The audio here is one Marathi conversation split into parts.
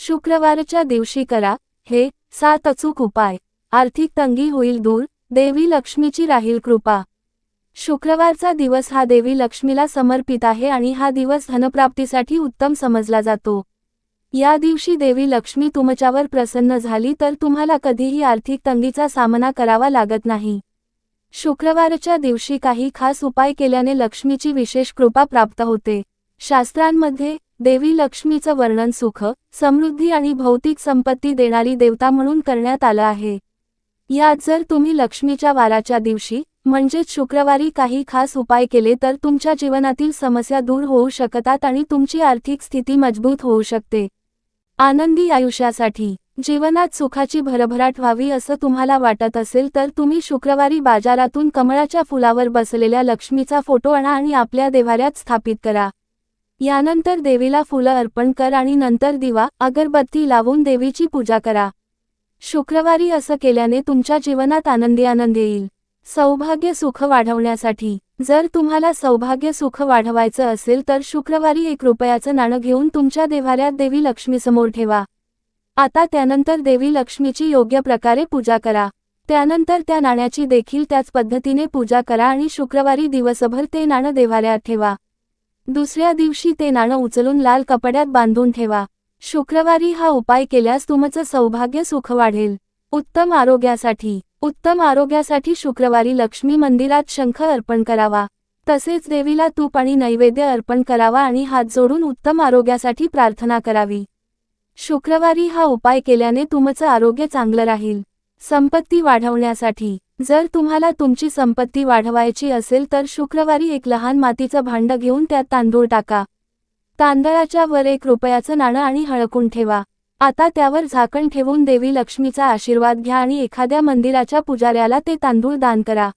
शुक्रवारच्या दिवशी करा हे सात अचूक उपाय. आर्थिक तंगी होईल दूर देवी लक्ष्मीची राहील कृपा. शुक्रवारचा दिवस हा देवी लक्ष्मीला समर्पित आहे आणि हा दिवस धनप्राप्तीसाठी उत्तम समजला जातो. या दिवशी देवी लक्ष्मी तुमच्यावर प्रसन्न झाली तर तुम्हाला कधीही आर्थिक तंगीचा सामना करावा लागत नाही. शुक्रवारच्या दिवशी काही खास उपाय केल्याने लक्ष्मीची विशेष कृपा प्राप्त होते. शास्त्रांमध्ये देवी लक्ष्मीचं वर्णन सुख समृद्धी आणि भौतिक संपत्ती देणारी देवता म्हणून करण्यात आलं आहे. यात जर तुम्ही लक्ष्मीच्या वाराच्या दिवशी म्हणजेच शुक्रवारी काही खास उपाय केले तर तुमच्या जीवनातील समस्या दूर होऊ शकतात आणि तुमची आर्थिक स्थिती मजबूत होऊ शकते. आनंदी आयुष्यासाठी जीवनात सुखाची भरभराट व्हावी असं तुम्हाला वाटत असेल तर तुम्ही शुक्रवारी बाजारातून कमळाच्या फुलावर बसलेल्या लक्ष्मीचा फोटो आणा आणि आपल्या देवाऱ्यात स्थापित करा. यानंतर देवीला फुलं अर्पण कर आणि नंतर दिवा अगरबत्ती लावून देवीची पूजा करा. शुक्रवारी असं केल्याने तुमच्या जीवनात आनंदी आनंद येईल. सौभाग्य सुख वाढवण्यासाठी. जर तुम्हाला सौभाग्य सुख वाढवायचं असेल तर शुक्रवारी एक रुपयाचं नाणं घेऊन तुमच्या देवाऱ्यात देवी लक्ष्मीसमोर ठेवा. आता त्यानंतर देवी लक्ष्मीची योग्य प्रकारे पूजा करा. त्यानंतर त्या नाण्याची देखील त्याच पद्धतीने पूजा करा आणि शुक्रवारी दिवसभर ते नाणं देवाऱ्यात ठेवा. दुसऱ्या दिवशी ते नाणं उचलून लाल कपड्यात बांधून ठेवा. शुक्रवारी हा उपाय केल्यास तुमचं सौभाग्य सुख वाढेल. उत्तम आरोग्यासाठी. उत्तम आरोग्यासाठी शुक्रवारी लक्ष्मी मंदिरात शंख अर्पण करावा. तसेच देवीला तूप आणि नैवेद्य अर्पण करावा आणि हात जोडून उत्तम आरोग्यासाठी प्रार्थना करावी. शुक्रवारी हा उपाय केल्याने तुमचं आरोग्य चांगलं राहील. संपत्ती वाढवण्यासाठी. जर तुम्हाला तुमची संपत्ती वाढवायची असेल तर शुक्रवारी एक लहान मातीचं भांड घेऊन त्यात तांदूळ टाका. तांदळाच्या वर एक रुपयाचं नाणं आणि हळकून ठेवा. आता त्यावर झाकण ठेवून देवी लक्ष्मीचा आशीर्वाद घ्या आणि एखाद्या मंदिराच्या पुजाऱ्याला ते तांदूळ दान करा.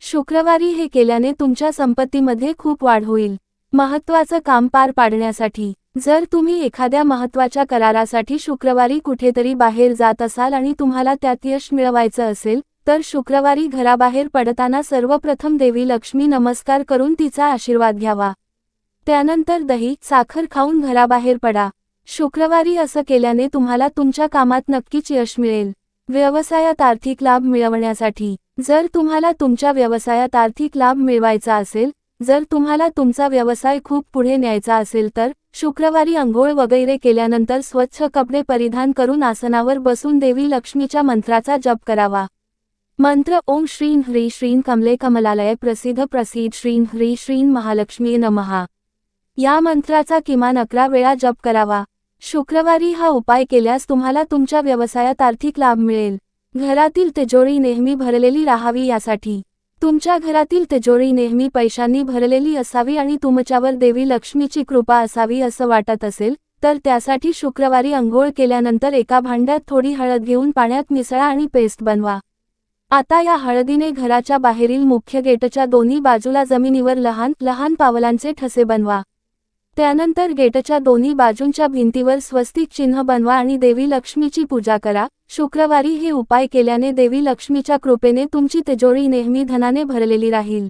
शुक्रवारी हे केल्याने तुमच्या संपत्तीमध्ये खूप वाढ होईल. महत्त्वाचं काम पार पाडण्यासाठी. जर तुम्ही एखाद्या महत्त्वाच्या करारासाठी शुक्रवारी कुठेतरी बाहेर जात असाल आणि तुम्हाला त्यात यश मिळवायचं असेल तर शुक्रवारी घराबाहेर पडताना सर्वप्रथम देवी लक्ष्मी नमस्कार करून तिचा आशीर्वाद घ्यावा. त्यानंतर दही साखर खाऊन घराबाहेर पडा. शुक्रवारी असं केल्याने तुम्हाला तुमच्या कामात नक्कीच यश मिळेल. व्यवसायात आर्थिक लाभ मिळवण्यासाठी जर तुम्हाला तुमच्या व्यवसायात आर्थिक लाभ मिळवायचा असेल जर तुम्हाला तुमचा व्यवसाय खूप पुढे न्यायचा असेल तर शुक्रवारी अंघोळ वगैरे केल्यानंतर स्वच्छ कपडे परिधान करून आसनावर बसून देवी लक्ष्मीच्या मंत्राचा जप करावा. मंत्र ओम श्रीं ह्री श्रीं कमले कमलालय प्रसिद्ध प्रसिद्ध श्रीं ह्री श्रीं महालक्ष्मी नमहा या मंत्राचा किमान अकरा वेळा जप करावा. शुक्रवारी हा उपाय केल्यास तुम्हाला तुमच्या व्यवसायात आर्थिक लाभ मिळेल. घरातील तिजोरी नेहमी भरलेली राहावी यासाठी. तुमच्या घरातील तिजोरी नेहमी पैशांनी भरलेली असावी आणि तुमच्यावर देवी लक्ष्मीची कृपा असावी असं वाटत असेल तर त्यासाठी शुक्रवारी अंघोळ केल्यानंतर एका भांड्यात थोडी हळद घेऊन पाण्यात मिसळा आणि पेस्ट बनवा. आता या हळदीने घराच्या बाहेरील मुख्य गेटच्या दोन्ही बाजूला जमिनीवर लहान लहान पावलांचे ठसे बनवा. त्यानंतर गेटच्या दोन्ही बाजूंच्या भिंतीवर स्वस्तिक चिन्ह बनवा आणि देवी लक्ष्मीची पूजा करा. शुक्रवारी हे उपाय केल्याने देवी लक्ष्मीच्या कृपेने तुमची तिजोरी नेहमी धनाने भरलेली राहील.